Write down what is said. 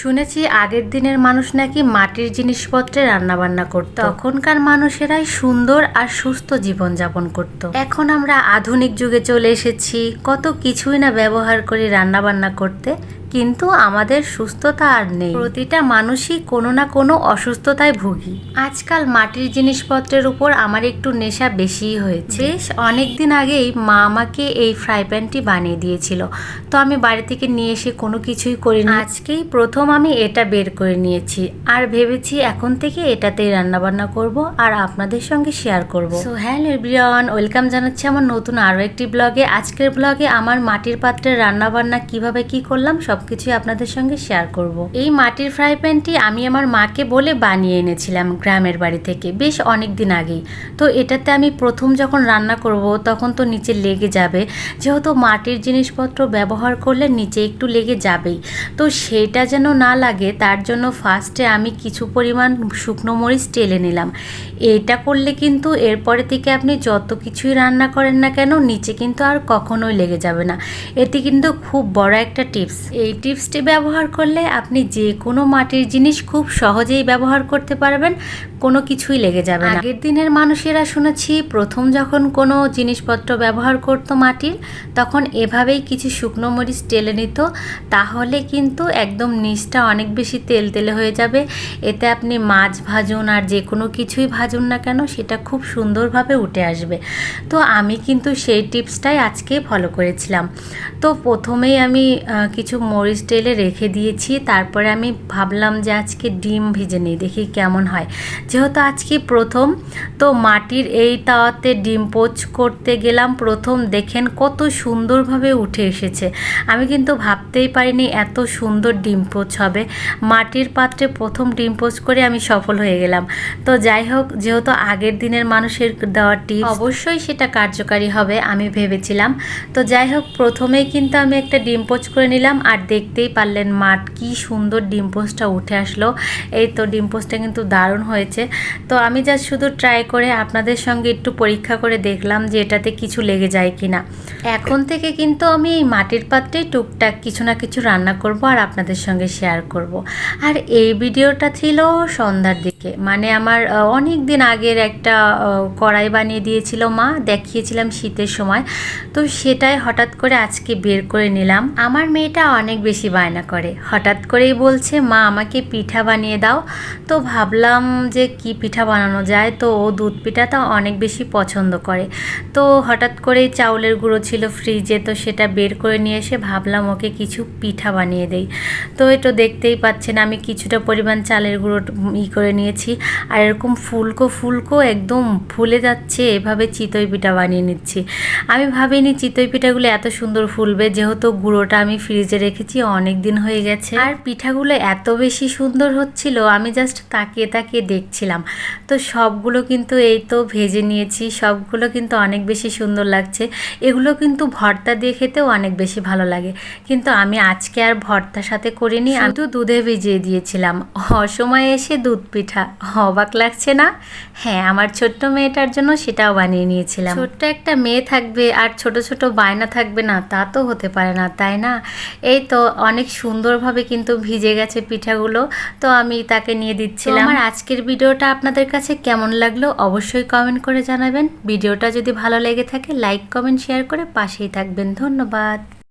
শুনেছি আগের দিনের মানুষ নাকি মাটির জিনিসপত্রে রান্নাবান্না করত। তখনকার মানুষেরাই সুন্দর আর সুস্থ জীবন যাপন করত। এখন আমরা আধুনিক যুগে চলে এসেছি, কত কিছুই না ব্যবহার করি রান্নাবান্না করতে। কিন্তু আমাদের সুস্থতা আর নেই। প্রতিটা মানুষই কোনো না কোনো অসুস্থতায় ভুগি। আজকাল মাটির জিনিসপত্রের উপর আমার একটু নেশা বেশিই হয়েছে। বেশ অনেক দিন আগেই মা আমাকে এই ফ্রাই প্যানটি বানিয়ে দিয়েছিল। তো আমি বাড়ি থেকে নিয়ে এসে কোনো কিছুই করিনি। আজকেই প্রথম আমি এটা বের করে নিয়েছি। আর ভেবেছি এখন থেকে এটাতেই রান্নাবান্না করব আর আপনাদের সঙ্গে শেয়ার করব। সো হ্যালো এভরিওয়ান ওয়েলকাম জানাচ্ছি আমার নতুন আরও একটি ব্লগে আজকের ব্লগে আমার মাটির পাত্রে রান্নাবান্না কীভাবে কি করলাম সবকিছুই আপনাদের সঙ্গে শেয়ার করব। এই মাটির ফ্রাই প্যানটি আমি আমার মাকে বলে বানিয়ে এনেছিলাম গ্রামের বাড়ি থেকে বেশ অনেক দিন আগেই। তো এটাতে আমি প্রথম যখন রান্না করব, তখন তো নিচে লেগে যাবে। যেহেতু মাটির জিনিসপত্র ব্যবহার করলে নিচে একটু লেগে যাবেই। তো সেটা যেন না লাগে, তার জন্য ফার্স্টে আমি কিছু পরিমাণ শুকনো মরিচ টেলে নিলাম। এটা করলে কিন্তু এরপরে থেকে আপনি যত কিছুই রান্না করেন না কেন, নিচে কিন্তু আর কখনোই লেগে যাবে না। এটি কিন্তু খুব বড় একটা টিপস এই টিপসটি ব্যবহার করলে আপনি যে কোনো মাটির জিনিস খুব সহজেই ব্যবহার করতে পারবেন, কোনো কিছুই লেগে যাবে না। আগের দিনের মানুষেরা শুনেছি, প্রথম যখন কোনো জিনিসপত্র ব্যবহার করতো মাটির, তখন এভাবেই কিছু শুকনো মরিচ টেলে নিত, তাহলে কিন্তু একদম নিচটা অনেক বেশি তেল তেলে হয়ে যাবে। এতে আপনি মাছ ভাজুন আর যে কোনো কিছুই ভাজুন না কেন, সেটা খুব সুন্দরভাবে উঠে আসবে। তো আমি কিন্তু সেই টিপসটাই আজকে ফলো করেছিলাম। তো প্রথমেই আমি কিছু মরিচ টেলে রেখে দিয়েছি। তারপরে আমি ভাবলাম যে আজকে ডিম ভেজে নিই, দেখি কেমন হয়। যেহেতু আজকে প্রথম, তো মাটির এই তাওয়াতে ডিম পোচ করতে গেলাম। প্রথম দেখেন কত সুন্দরভাবে উঠে এসেছে। আমি কিন্তু ভাবতেই পারিনি এত সুন্দর ডিম পোচ হবে। মাটির পাত্রে প্রথম ডিম পোচ করে আমি সফল হয়ে গেলাম। তো যাই হোক, যেহেতু আগের দিনের মানুষের দেওয়া টিপ অবশ্যই সেটা কার্যকারী হবে, আমি ভেবেছিলাম। তো যাই হোক, প্রথমেই কিন্তু আমি একটা ডিম পোচ করে নিলাম। আর দেখতেই পারলেন মাঠ, কি সুন্দর ডিম উঠে আসলো। এই তো ডিম কিন্তু দারুণ হয়েছে। তো আমি জাস্ট শুধু ট্রাই করে আপনাদের সঙ্গে একটু পরীক্ষা করে দেখলাম যে এটাতে কিছু লেগে যায় কিনা। এখন থেকে কিন্তু আমি এই মাটির পাত্রেই টুকটাক কিছু না কিছু রান্না করব আর আপনাদের সঙ্গে শেয়ার করব। আর এই ভিডিওটা ছিল সন্ধ্যার দিকে। মানে আমার অনেক দিন আগের একটা কড়াই বানিয়ে দিয়েছিল মা, দেখিয়েছিলাম শীতের সময়। তো সেটাই হঠাৎ করে আজকে বের করে নিলাম। আমার মেয়েটা অনেক বেশি বায়না করে। হঠাৎ করেই বলছে, মা, আমাকে পিঠা বানিয়ে দাও। তো ভাবলাম যে কি পিঠা বানানো যায়। তো ও দুধ পিঠাটা অনেক বেশি পছন্দ করে। তো হঠাৎ করেই চাউলের গুঁড়ো ছিল ফ্রিজে, তো সেটা বের করে নিয়ে এসে ভাবলাম ওকে কিছু পিঠা বানিয়ে দেই। তো এটা দেখতেই পাচ্ছেন, আমি কিছুটা পরিমাণ চালের গুঁড়ো ই করে নিয়েছি। আর এরকম ফুলকো ফুলকো একদম ফুলে যাচ্ছে, এভাবে চিতই পিঠা বানিয়ে নিচ্ছি। আমি ভাবিনি চিতই পিঠাগুলো এত সুন্দর ফুলবে, যেহেতু গুঁড়োটা আমি ফ্রিজে রেখেছি অনেক দিন হয়ে গেছে। আর পিঠাগুলো এত বেশি সুন্দর হচ্ছিল, আমি জাস্ট তাকিয়ে তাকিয়ে দেখছিলাম। তো সবগুলো কিন্তু এই তো ভেজে নিয়েছি, সবগুলো কিন্তু অনেক বেশি সুন্দর লাগছে। এগুলো কিন্তু ভর্তা দিয়ে খেতেও অনেক বেশি ভালো লাগে। কিন্তু আমি আজকে আর ভর্তার সাথে করিনি, আমি তো দুধে ভিজিয়ে দিয়েছিলাম। অসময়ে এসে দুধ পিঠা, অবাক লাগছে না? হ্যাঁ আমার ছোট্ট মেয়েটার জন্য সেটাও বানিয়ে নিয়েছিলাম। ছোট্ট একটা মেয়ে থাকবে আর ছোট ছোট বায়না থাকবে না, তা তো হতে পারে না, তাই না? এই তো অনেক সুন্দরভাবে কিন্তু ভিজে গেছে পিঠাগুলো, তো আমি তাকে নিয়ে দিচ্ছিলাম। আমার আজকের ভিডিওটা আপনাদের কাছে কেমন লাগল অবশ্যই কমেন্ট করে জানাবেন। ভিডিওটা যদি ভালো লেগে থাকে লাইক কমেন্ট শেয়ার করে পাশেই থাকবেন। ধন্যবাদ।